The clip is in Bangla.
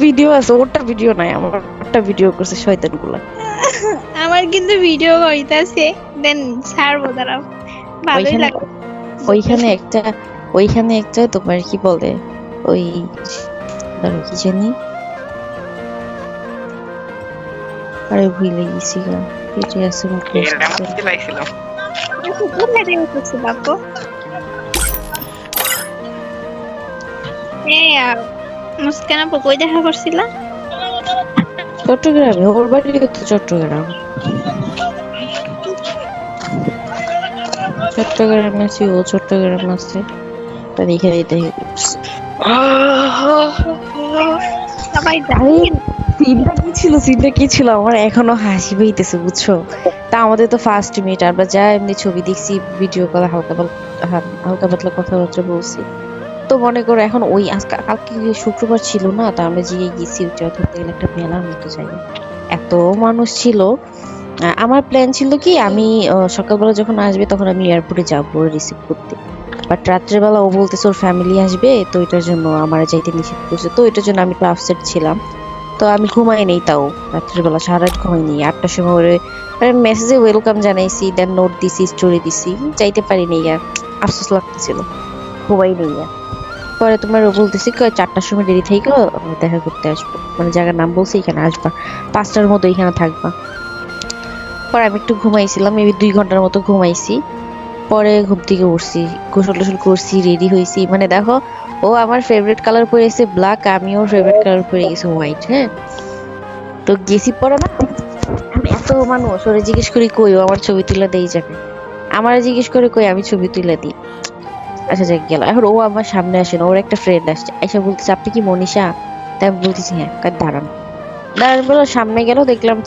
ভিডিও আছে ওটা ভিডিও নাই আমার ওটা ভিডিও করছে শয়তানগুলা আমার কিন্তু ভিডিও হইতাছে দেন ছাড়বো দাঁড়াও। ভালোই ওইখানে লাগে ওইখানে একটা ওইখানে একটা তোমার কি বলে ওই ধরো কি জানি? আরে ভুলে গেছি গা পেটে আছে মুখে কোথায় বাপু? এই আহ, মুস্কান আপু কই দেখা করছিলা? চট্টগ্রামে ওর বাড়ি তো চট্টগ্রাম। চট্টগ্রামে আছে ও চট্টগ্রাম আছে। তার এখানে দেখে করছে। সবাই সিনটা কি ছিল? সিনটা কি ছিল? আমার এখনও হাসি পাইতেছে বুঝছ? তা আমাদের তো ফার্স্ট মিট আমরা যা এমনি ছবি দেখছি ভিডিও কল হালকা হালকা পাতলা কথাবার্তা বলছি। তো মনে করো এখন ওই আজকে, কালকে শুক্রবার ছিল না, তা আমরা যে গেছি ধরতে গেলে একটা মেলার মতো জায়গা এত মানুষ ছিল। আমার প্ল্যান ছিল কি, আমি সকালবেলা যখন আসবে তখন আমি এয়ারপোর্টে যাব রিসিভ করতে। বাট রাত্রেবেলা ও বলতেছে ওর ফ্যামিলি আসবে, তো এটার জন্য আমার যাইতে নিষেধ করছে। তো এটার জন্য আমি একটু আপসেট ছিলাম। তো আমি ঘুমাই নেই তাও, রাত্রিবেলা সারা রাত ঘুমাই নেই। আটটার সময় ওরে মেসেজে ওয়েলকাম জানাইছি দেন নোট দিছি স্টোরি দিছি। যাইতে পারি নাই আর, আফসোস লাগতেছিল। ঘুমাই নেই আর। পরে তোমার বলতেছি চারটার সময় দেরি থেকে দেখা করতে আসব। মানে জায়গার নাম বলছে এখানে আসবা। পাঁচটার মতো এখানে থাকবা। পরে আমি একটু ঘুমাইছিলাম মেবি দুই ঘণ্টার মতো ঘুমাইছি। পরে ঘুম থেকে উঠছি, গোসল টোসল করছি রেডি হয়েছি মানে দেখো, ও আমার ফেভারিট কালার পরে এসে ব্ল্যাক আমি ওর ফেভারিট কালার পরে গেছি হোয়াইট হ্যাঁ? তো গেছি পরে না, আমি এত মানুষ, ওরে জিজ্ঞেস করি কই, ও আমার ছবি তুলে দেই যাবে আমার জিজ্ঞেস করে কই, আমি ছবি তুলে দিই। আচ্ছা যাক, গেল। এখন ও আমার সামনে আসেন ওর একটা ফ্রেন্ড আসছে। এসে বলতেছে, আপনি কি মনীষা? তাই বলতেছি হ্যাঁ কাজ দাঁড়ান। দাঁড়ান বলো সামনে গেল, দেখলাম